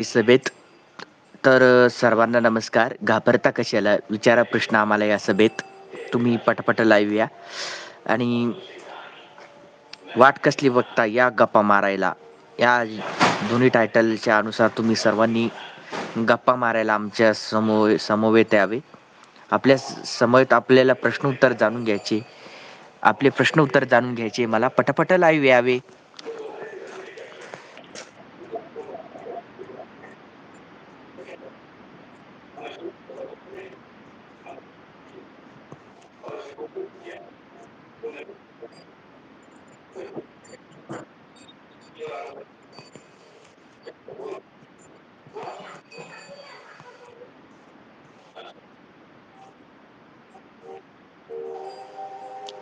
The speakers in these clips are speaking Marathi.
सभेत तर सर्वांना नमस्कार. घाबरता कशाला? विचारा प्रश्न आम्हाला या सभेत. तुम्ही पटपट लाईव्ह या आणि वाट कसली बघता या गप्पा मारायला. या दोन्ही टायटलच्या अनुसार तुम्ही सर्वांनी गप्पा मारायला आमच्या समो समवेत यावे. आपल्या समवेत आपल्याला प्रश्न उत्तर जाणून घ्यायचे. आपले प्रश्न उत्तर जाणून घ्यायचे. मला पटपट लाईव्ह यावे.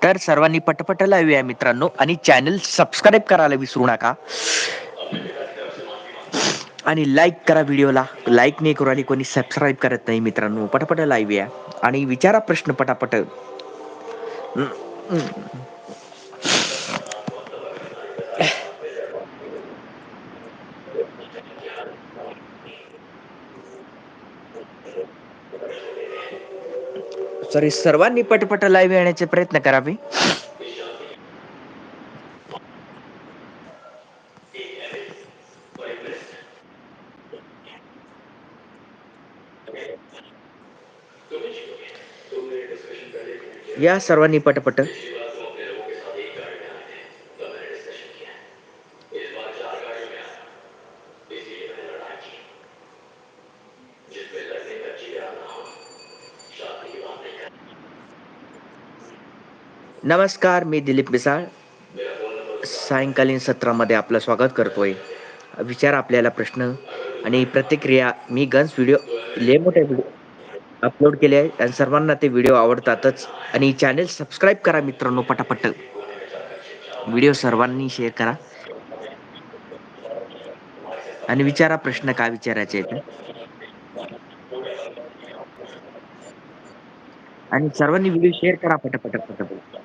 तर सर्वांनी पटपट लावूया या मित्रांनो आणि चॅनल सबस्क्राईब करायला विसरू नका. आणि लाईक करा व्हिडिओला. लाईक नाही करू आणि कोणी सबस्क्राईब करत नाही मित्रांनो. पटापट लाईव्ह या आणि विचारा प्रश्न पटापट. सॉरी सर्वांनी पटपट लाईव्ह येण्याचे प्रयत्न करावे. या सर्वांनी पटपट. नमस्कार मी दिलीप मिसाळ सायंकालीन सत्रामध्ये आपलं स्वागत करतोय विचार आपल्याला प्रश्न आणि प्रतिक्रिया मी गन्स व्हिडिओ लय मोठे व्हिडिओ अपलोड केले आहे. आणि सर्वांना ते व्हिडिओ आवडतातच. आणि चॅनेल सबस्क्राईब करा मित्रांनो पटापट. व्हिडिओ सर्वांनी शेअर करा. आणि विचारा प्रश्न काय विचारायचे आणि सर्वांनी व्हिडिओ शेअर करा पटापट पटापट.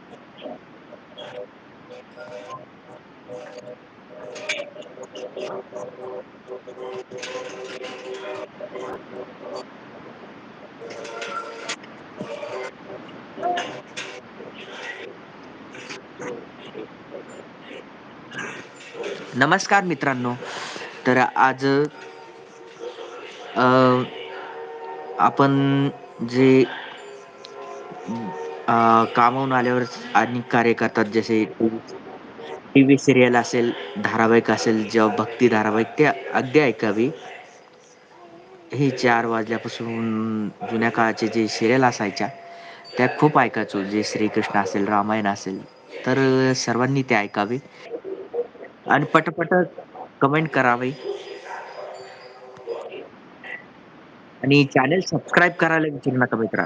नमस्कार मित्रांनो. तर आज आपण जे कामावून आल्यावर अनेक कार्य करतात जसे टीव्ही सिरियल असेल धारावाहिक असेल जेव्हा भक्ती धारावाहिक ते अगदी ऐकावी. हे चार वाजल्यापासून जुन्या काळाचे जे सिरियल असायच्या त्या खूप ऐकायचो. जे श्रीकृष्ण असेल रामायण असेल तर सर्वांनी ते ऐकावे. आणि पटपट कमेंट करावे. आणि चॅनल सबस्क्राईब करायला विसरू नका मित्रा.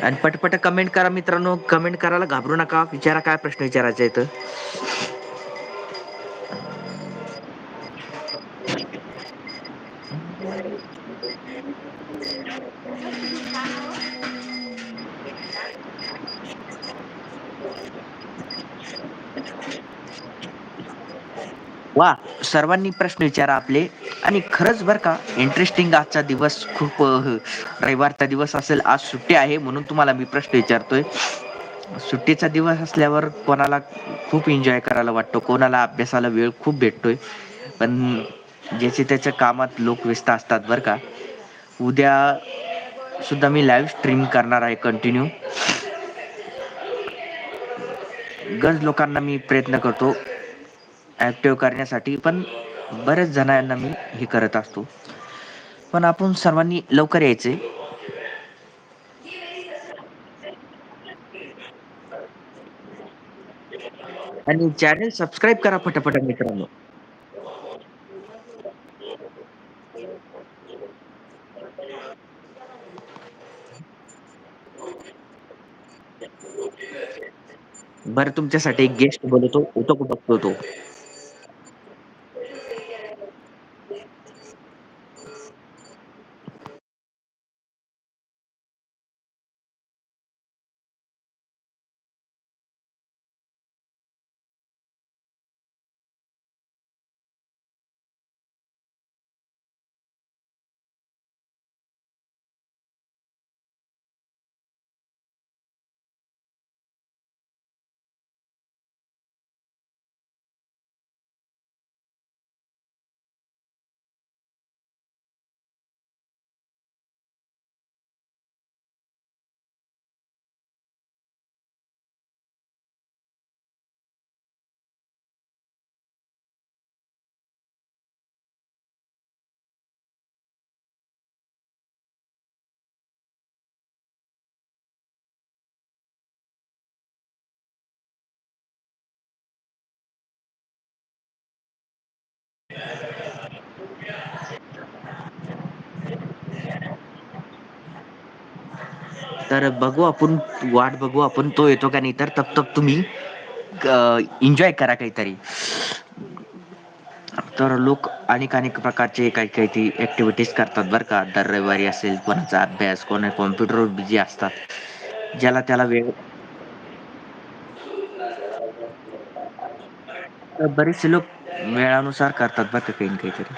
आणि पटपट कमेंट करा मित्रांनो. कमेंट करायला घाबरू नका. विचारा काय प्रश्न विचारायचा आहे वा सर्वांनी प्रश्न विचारा आपले आणि खरंच बरं का इंटरेस्टिंग आजचा दिवस खूप रविवारचा दिवस असेल आज सुट्टी आहे म्हणून तुम्हाला मी प्रश्न विचारतोय. सुट्टीचा दिवस असल्यावर कोणाला खूप एन्जॉय करायला वाटतो कोणाला अभ्यासाला वेळ खूप भेटतोय. पण ज्याचे त्याच्या कामात लोक व्यस्त असतात बरं का. उद्या सुद्धा मी लाईव्ह स्ट्रीम करणार आहे कंटिन्यू गज लोकांना मी प्रयत्न करतो. ऍक्टिव्ह करण्यासाठी पण बरेच जणांना मी हे करत असतो. पण आपण सर्वांनी लवकर यायचे. आणि चॅनल सबस्क्राईब करा पटापट मित्रांनो. बरं तुमच्यासाठी एक गेस्ट बोलवतो होतो कुठं बघतो तो. तर बघू आपण वाट बघू आपण तो येतो का नाही तर तप तप तुम्ही एन्जॉय करा काहीतरी. तर लोक अनेक अनेक प्रकारचे काही काही ती ऍक्टिव्हिटीज करतात बरं का. दर रविवारी असेल कोणाचा अभ्यास कोणा कॉम्प्युटरवर बिझी असतात. ज्याला त्याला वेळ बरेचसे लोक मेळानुसार करतात बघ का काही ना काहीतरी.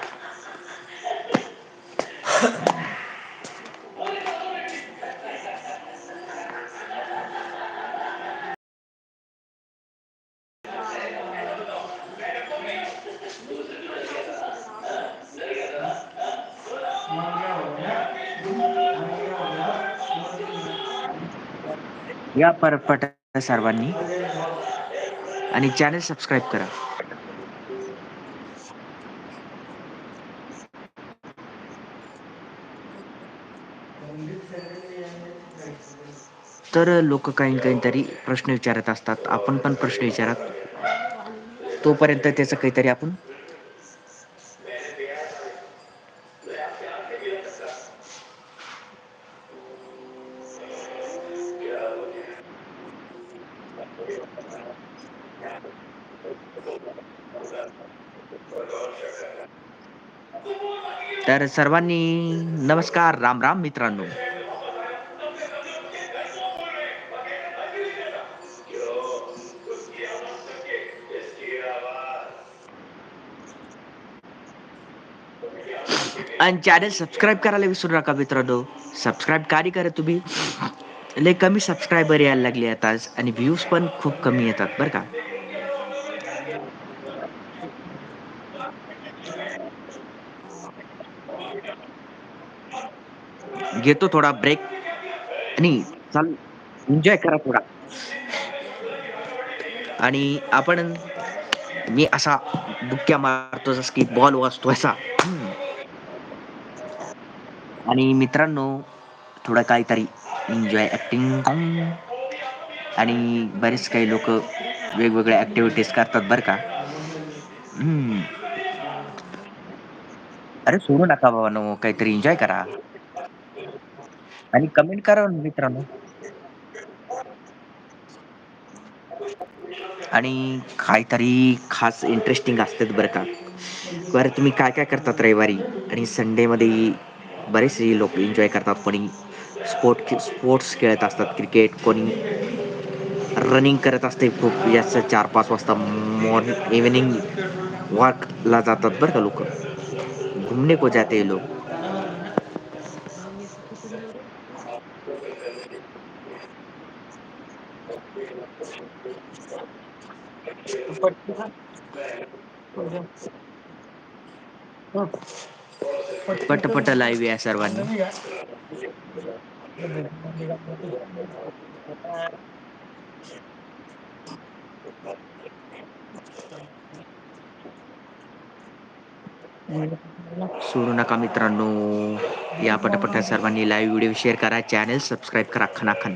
या परपट सर्वांनी आणि चॅनल सबस्क्राईब करा. तर लोक काही काहीतरी प्रश्न विचारत असतात. आपण पण प्रश्न विचारत. तोपर्यंत त्याचं काहीतरी आपण तर सर्वांनी नमस्कार राम राम मित्रांनो. आणि चॅनल सबस्क्राईब करायला विसरू नका मित्रांनो. सबस्क्राईब कार्य करा तुम्ही? लय कमी सबस्क्रायबर यायला लागले आता आणि व्ह्यूज पण खूप कमी येतात बरं का? घेतो थोडा ब्रेक आणि चाल एन्जॉय करा थोडा. आणि आपण मी असा बुक्क्या मारतो जस की बॉल वाजतो असा. आणि मित्रांनो थोडं काहीतरी एन्जॉय ऍक्टिंग आणि बरेच काही लोक वेगवेगळ्या ऍक्टिव्हिटीज करतात बरं का. हम्म. अरे सोडू नका बाबा नो काहीतरी एन्जॉय करा. आणि कमेंट करा मित्रांनो. आणि काहीतरी खास इंटरेस्टिंग असतात बरं का. बरं तुम्ही काय काय करतात रविवारी? आणि संडेमध्ये बरेचसे लोक एन्जॉय करतात. कोणी स्पोर्ट स्पोर्ट्स खेळत असतात. क्रिकेट कोणी रनिंग करत असते खूप. याचं चार पाच वाजता मॉर्निंग इव्हिनिंग वॉकला जातात बरं का लोक. घुमणे को जाते लोक. पटपट लाईव्ह या सर्वांनी. सोडू नका मित्रांनो. या पटपट सर्वांनी लाईव्ह व्हिडिओ शेअर करा. चॅनल सबस्क्राईब करा खनाखन.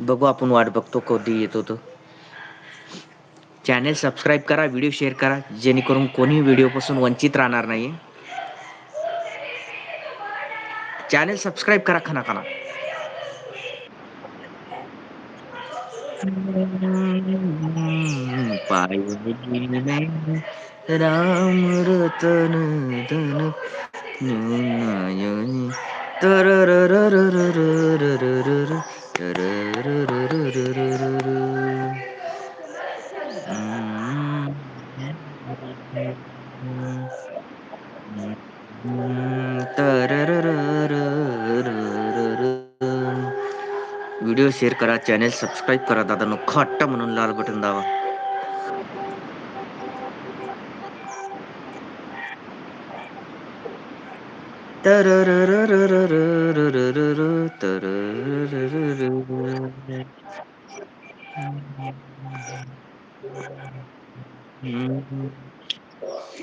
बघू आपण वाट बघतो कधी येतो तो. चॅनेल सबस्क्राईब करा व्हिडिओ शेअर करा जेणेकरून कोणीही व्हिडिओपासून वंचित राहणार नाही चॅनेल सबस्क्राईब करा खाना खाना पाय రాముడు తను తను నాయని वीडियो शेयर करा चैनल सब्सक्राइब करा दादा नो खट्टा म्हणून लाल बटन दावा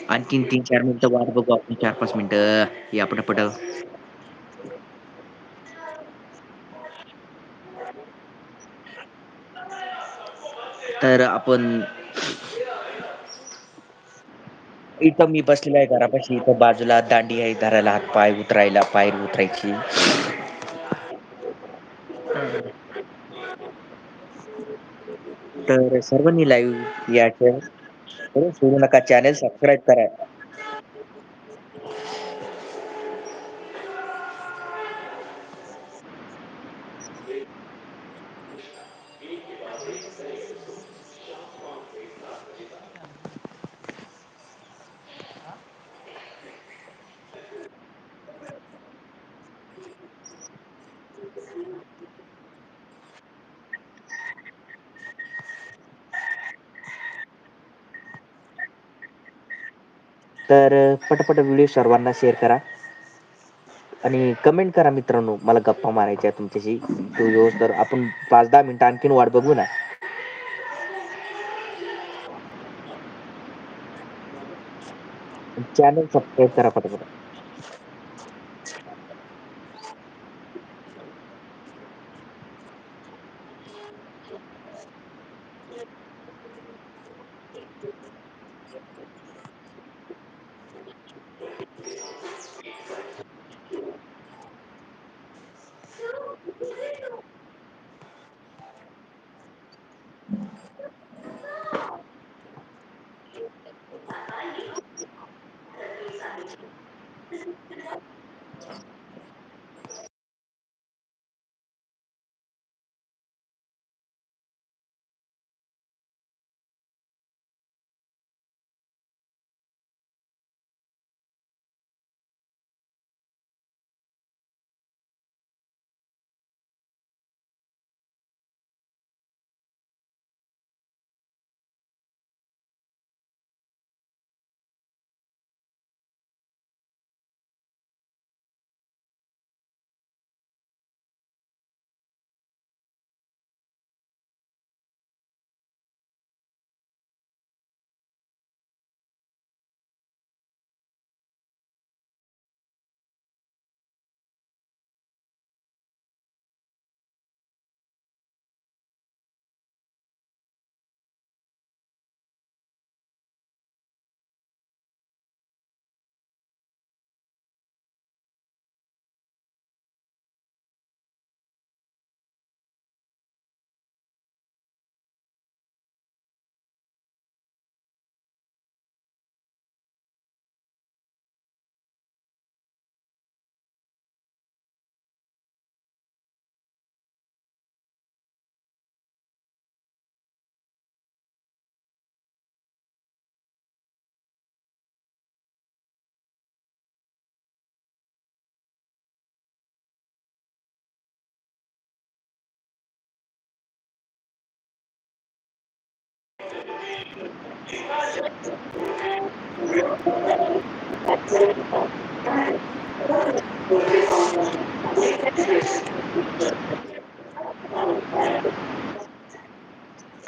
आणखीन तीन चार मिनिटं वाट बघू आपण चार पाच मिनिटं या पटापट. तर आपण इथं मी बसलेला आहे घरापाशी इथं बाजूला दांडी आहे धरायला हात पाय उतरायला पायरी उतरायची. तर सर्वांनी लाईव्ह याच्या सोडू नका चॅनेल सबस्क्राईब करा. तर पटापट व्हिडिओ सर्वांना शेअर करा. आणि कमेंट करा मित्रांनो मला गप्पा मारायच्या तुमच्याशी तो दिवस तर आपण पाच दहा मिनटं आणखीन वाट बघू ना. चॅनल सबस्क्राईब करा पटापट.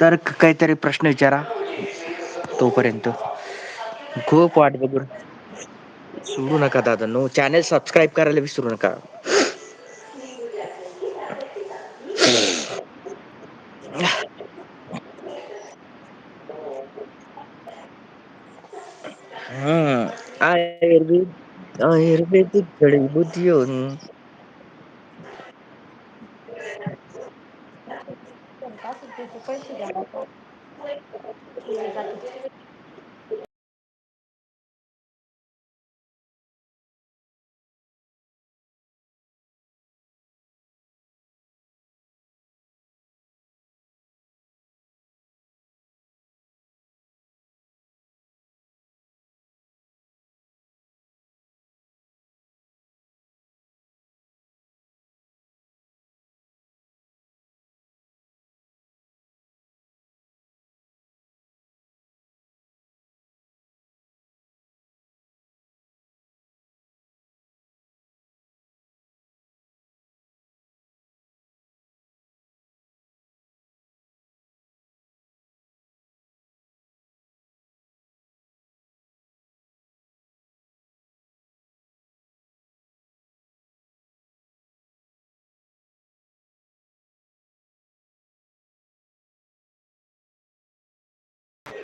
तर काहीतरी प्रश्न विचारा. तोपर्यंत खूप वाट बघून. सोडू नका दादा नो चॅनल सबस्क्राईब करायला विसरू नका. હમ આયુર્વેદ આયુર્વેદિક જડીબુટ્ટીઓ